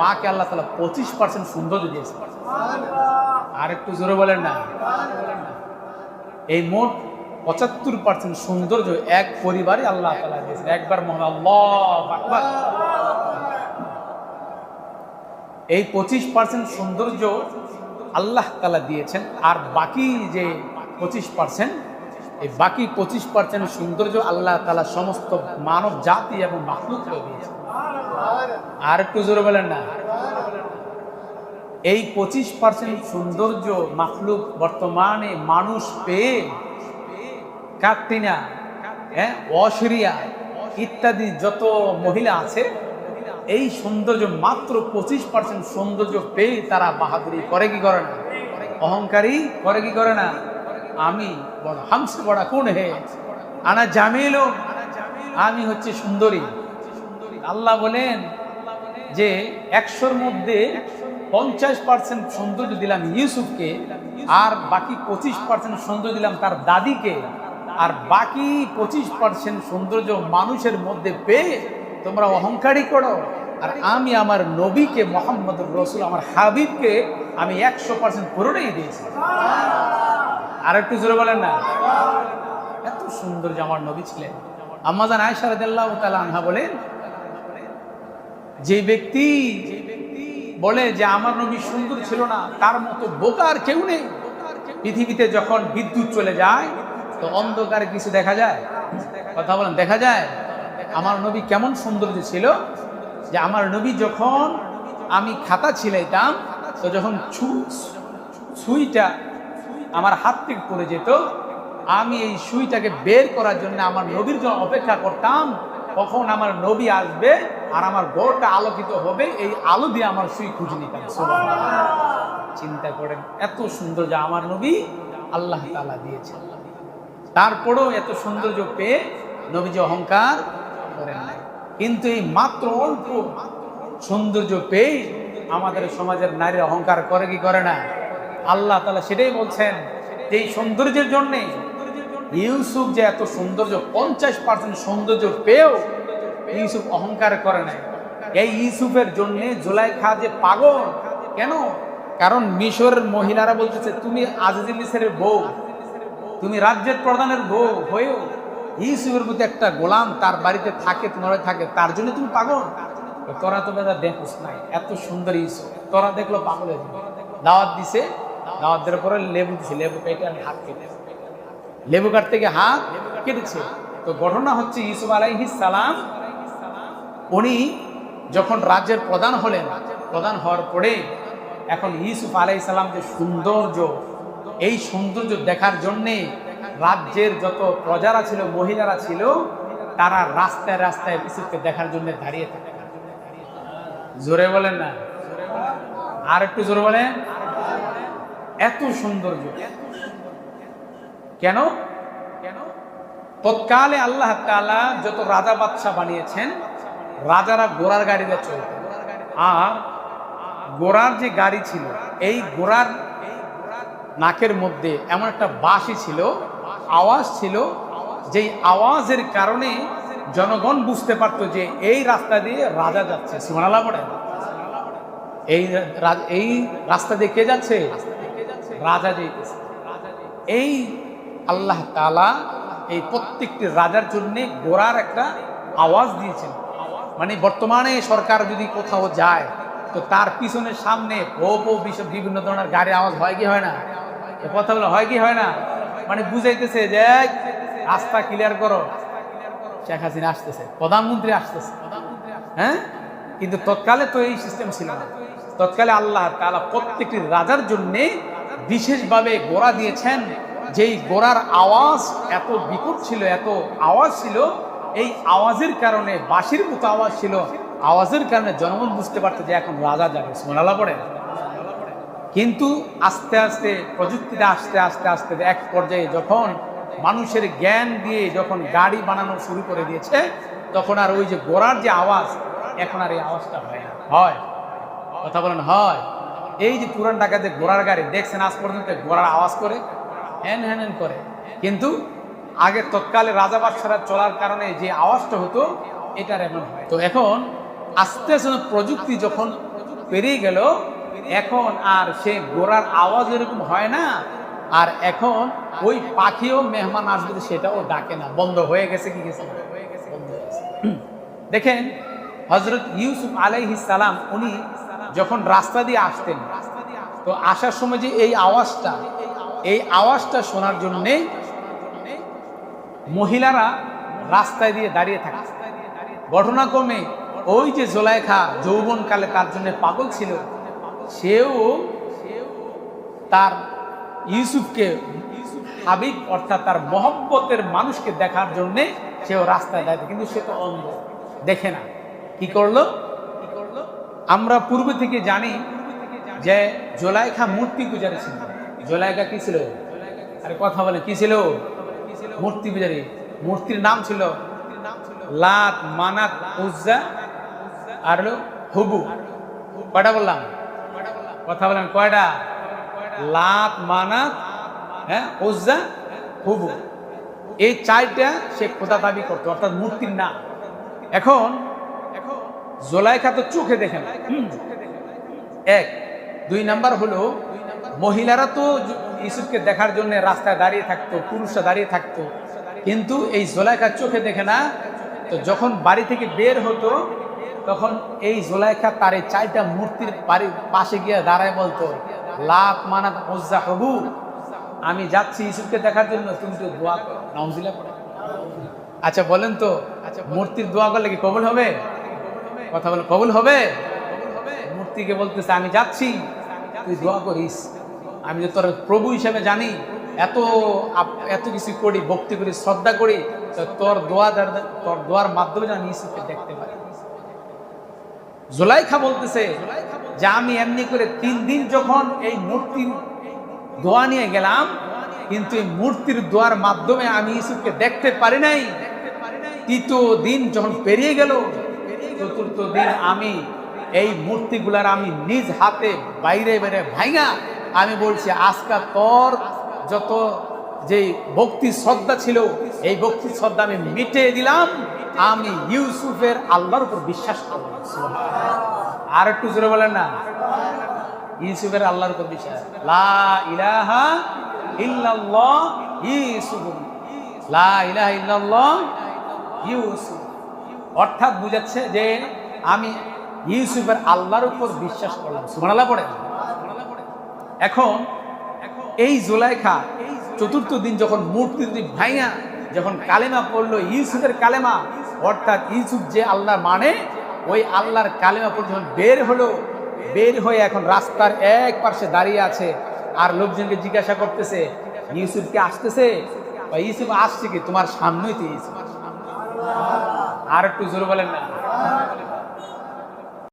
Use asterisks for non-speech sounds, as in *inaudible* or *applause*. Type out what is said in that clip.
মাকে আল্লাহ তালা পঁচিশ পার্সেন্ট সৌন্দর্য দিয়েছে। আর একটু জোরে বলেন না। এই মোট পঁচাত্তর পার্সেন্ট সৌন্দর্য এক আল্লাহ তালা দিয়েছেন। একবার এই পঁচিশ পার্সেন্ট সৌন্দর্য আল্লাহ তালা দিয়েছেন। আর বাকি যে পঁচিশ পার্সেন্ট, এই বাকি পঁচিশ পার্সেন্ট সৌন্দর্য আল্লাহ তালা সমস্ত মানব জাতি এবং মাহলুককে দিয়েছেন। আর একটু জোরে বলেন না। এই পঁচিশ পার্সেন্ট সৌন্দর্য মাখলুক বর্তমানে মানুষ পেয়ে কাকটিনা হ্যাঁ অসরিয়া ইত্যাদি যত মহিলা আছে, এই সৌন্দর্য মাত্র পঁচিশ পার্সেন্ট সৌন্দর্য পেয়ে তারা বাহাদুরি করে কি করে না? অহংকারী করে কি করে না? আমি হামস বড়া কোন হে, আনা জামিল আমি হচ্ছে সুন্দরী। আল্লাহ বলেন যে একশোর মধ্যে পঞ্চাশ পার্সেন্ট সৌন্দর্য দিলাম ইউসুফকে, আর বাকি পঁচিশ পার্সেন্ট সৌন্দর্য দিলাম তার দাদিকে, আর বাকি পঁচিশ পার্সেন্ট সৌন্দর্য মানুষের মধ্যে পেয়ে তোমরা অহংকারী করো। আর আমি আমার নবীকে মোহাম্মদ রসুল, আমার হাবিবকে আমি একশো পার্সেন্ট পুরোটাই দিয়েছি। আর একটু জোরে বলেন না। এত সুন্দর যে আমার নবী ছিলেন। আম্মাজান আয়সা রাদিয়াল্লাহু তাআলা আনহা বলেন যে ব্যক্তি বলে যে আমার নবী সুন্দর ছিল না, তার মতো বোকার কেউ নেই। পৃথিবীতে যখন বিদ্যুৎ চলে যায়, তো অন্ধকারে কিছু দেখা যায়? কথা বলেন, দেখা যায়? আমার নবী কেমন সৌন্দর্য ছিল? যে আমার নবী যখন আমি খাতা ছিলাইতাম, তো যখন সুইটা আমার হাত থেকে পড়ে যেত, আমি এই সুইটাকে বের করার জন্য আমার নবীর জন্য অপেক্ষা করতাম, কখন আমার নবী আসবে আর আমার ঘরটা আলোকিত হবে, এই আলো দিয়ে আমার সুই খুঁজে নিতাম। চিন্তা করেন, এত সুন্দর যে আমার নবী আল্লাহ তালা দিয়েছেন। তারপরেও এত সৌন্দর্য পেয়ে নবীজি অহংকার করেন নাই। কিন্তু এই মাত্র অল্প সৌন্দর্য পেয়ে আমাদের সমাজের নারী অহংকার করে কি করে না? আল্লাহ তালা সেটাই বলছেন যে এই সৌন্দর্যের জন্যে ইউসুফ যে এত সৌন্দর্য, পঞ্চাশ পার্সেন্ট সৌন্দর্য পেয়েও ইউসুফ অহংকার করে নাই। এই ইউসুফের জন্য জুলাইখা যে পাগল, কেন? কারণ মিশরের মহিলারা বলতেছে, তুমি আজিজ বউ, তুমি রাজ্যের প্রধানের বউ হয়েও ইউসুফের প্রতি একটা গোলাম তার বাড়িতে থাকে, তোমার থাকে, তার জন্য তুমি পাগল? তোরা তো বেদা দেখোস নাই, এত সুন্দর ইউসুফ। তোরা দেখল পাগল দাওয়াত দিছে, দাওয়াত দেওয়ার পরে লেবু দিছে, লেবু কেটে আমি হাত কেটে। লেবু কাট থেকে হাত কেটেছে। তো ঘটনা হচ্ছে ইউসুফ আলাইহিস সালাম উনি যখন রাজ্যের প্রধান হলেন, প্রধান হওয়ার পরে এখন ইউসুফ আলাই সালাম যে সৌন্দর্য, এই সৌন্দর্য দেখার জন্যে রাজ্যের যত প্রজারা ছিল, মহিলারা ছিল, তারা রাস্তায় রাস্তায় ইউসুফকে দেখার জন্য দাঁড়িয়ে থাকে। জোরে বলেন না। আর একটু জোরে বলেন। এত সৌন্দর্য। কেন কেন? তৎকালে আল্লাহ তাআলা যত রাজা বাদশাহ বানিয়েছেন রাজারা ঘোড়ার গাড়িতে চলত। আর ঘোড়ার যে গাড়ি ছিল, এই ঘোড়ার নাকের মধ্যে এমন একটা বাঁশি ছিল, আওয়াজ ছিল, যেই আওয়াজের কারণে জনগণ বুঝতে পারতো যে এই রাস্তা দিয়ে রাজা যাচ্ছে। সুমানালা পড়ে এই এই রাস্তা দিয়ে কে যাচ্ছে? রাজা যেতেছে এই আল্লাহ তালা এই প্রত্যেকটি রাজার জন্য গোড়ার একটা আওয়াজ দিয়েছেন। মানে বর্তমানে সরকার যদি কোথাও যায়, তো তার পিছনের সামনে ভো ভো বিষয় বিভিন্ন ধরনের গাড়ির আওয়াজ হয় কি হয় না? কথা বলে হয় কি হয় না? মানে বুঝাইতেছে যে রাস্তা ক্লিয়ার করো। শেখ হাসিনা আসতেছে, প্রধানমন্ত্রী আসতেছে। হ্যাঁ? কিন্তু তৎকালে তো এই সিস্টেম ছিল না। তৎকালে আল্লাহ তাআলা প্রত্যেকটি রাজার জন্যে বিশেষভাবে গোড়া দিয়েছেন, যেই গোড়ার আওয়াজ এত বিকট ছিল, এত আওয়াজ ছিল এই আওয়াজের কারণে, বাঁশির মতো আওয়াজ ছিল। আওয়াজের কারণে জনগণ বুঝতে পারতো যে এখন রাজা যাবে, সোনালা পড়ে। কিন্তু আস্তে আস্তে প্রযুক্তিটা আস্তে আস্তে আস্তে এক পর্যায়ে যখন মানুষের জ্ঞান দিয়ে যখন গাড়ি বানানো শুরু করে দিয়েছে, তখন আর ওই যে গোড়ার যে আওয়াজ, এখন আর এই আওয়াজটা হয় না। হয়। কথা বলেন, হয়। এই যে পুরান ঢাকাতে ঘোড়ার গাড়ি, দেখছেন আজ পর্যন্ত ঘোড়ার আওয়াজ করে? হ্যান হ্যান করে। কিন্তু আগে তৎকালে রাজা বাদশারা চলার কারণে যে আওয়াজটা হতো, এটার এমন হয়। তো এখন আস্তে আস্তে প্রযুক্তি যখন পেরিয়ে গেল, এখন আর সে গোড়ার আওয়াজ এরকম হয় না। আর এখন ওই পাখিও মেহমান আসবে সেটাও ডাকে না। বন্ধ হয়ে গেছে কি গেছে। *clears throat* দেখেন হজরত ইউসুফ আলাইহিস সালাম, উনি যখন রাস্তা দিয়ে আসতেন, তো আসার সময় যে এই আওয়াজটা এই আওয়াজটা শোনার জন্যে মহিলারা রাস্তায় দিয়ে দাঁড়িয়ে থাকে। ঘটনাক্রমে ওই যে জোলাইখা যৌবনকালে তার জন্য পাগল ছিল, সেও তার ইউসুফকে হাবিব অর্থাৎ তার মহব্বতের মানুষকে দেখার জন্যে সেও রাস্তায় দাঁড়িয়ে কিন্তু সে তো অন্ধ, দেখে না। কি করল কি করল? আমরা পূর্বে থেকে জানি যে জোলাইখা মূর্তি পূজারী ছিল। জোলাইখা কি ছিল? আরে কথা বলে, কি ছিল? মূর্তি পূজারী। মূর্তির নাম ছিল লাত মানাত উজ্জা আর হুবু। কয়টা বললাম? কথা বললাম কয়টা? লাত মানাত হ্যাঁ উজ্জা, হুবু। এই চারটা সে খোদা দাবি করতো, অর্থাৎ মূর্তির নাম। এখন এখন জোলাইখা তো চোখে দেখে না। এক। দুই নাম্বার হলো, মহিলারা তো ইউসুফকে দেখার জন্য রাস্তায় দাঁড়িয়ে থাকতো, পুরুষরা দাঁড়িয়ে থাকতো। কিন্তু এই জোলাইখা চোখে দেখে না, তো যখন বাড়ি থেকে বের হতো, তখন এই জোলাইখা তার এই চারটা মূর্তির বাড়ির পাশে গিয়ে দাঁড়ায় বলতো লাত মানাত উজ্জা হবু আমি যাচ্ছি ইউসুফকে দেখার জন্য, তুমি তো দোয়া করো নাউজিলা পড়ে। আচ্ছা বলেন তো আচ্ছা মূর্তির দোয়া করলে কি কবুল হবে? কথা বলে, কবুল হবে? মূর্তিকে বলতেছে, আমি যাচ্ছি, তুই দোয়া করিস। আমি যে তোর প্রভু হিসেবে জানি, এত এত কিছু করি, ভক্তি করি, শ্রদ্ধা করি তোর দোয়া তোর দোয়ার মাধ্যমে যেন ইসুফকে দেখতে পারি। জোলাইখা বলতেছে যে আমি এমনি করে তিন দিন যখন এই মূর্তির দোয়া নিয়ে গেলাম, কিন্তু এই মূর্তির দোয়ার মাধ্যমে আমি ইসুফকে দেখতে পারি নাই। তৃতীয় দিন যখন পেরিয়ে গেল, চতুর্থ দিন আমি এই মূর্তিগুলার আমি নিজ হাতে বাইরে বাইরে ভাইঙা আমি বলছি, আজকা তোর যত যে ভক্তি শ্রদ্ধা ছিল, এই ভক্তি শ্রদ্ধা আমি মিটিয়ে দিলাম। আমি ইউসুফের আল্লাহর উপর বিশ্বাস করব। আর একটু জোরে বলেন না। ইউসুফের আল্লাহর উপর বিশ্বাস। লা ইলাহা ইল্লাল্লাহ ইউসুফ লা ইলাহা ইল্লাল্লাহ ইউসুফ। অর্থাৎ বুঝাচ্ছে যে আমি ইউসুফের আল্লাহর উপর বিশ্বাস করলাম। সুবহানাল্লাহ পড়ে। এখন এই জুলাইখা চতুর্থ দিন যখন মূর্তি ভাইয়া যখন কালেমা পড়ল, ইউসুফের কালেমা, অর্থাৎ ইউসুফ যে আল্লাহ মানে ওই আল্লাহর কালেমা পড়ে যখন বের হলো, বের হয়ে এখন রাস্তার এক পাশে দাঁড়িয়ে আছে আর লোকজনকে জিজ্ঞাসা করতেছে, ইউসুফ কি আসতেছে? বা, ইউসুফ আসছে কি? তোমার সামনেই তো ইউসুফ। আর একটু জোরে বলেন না।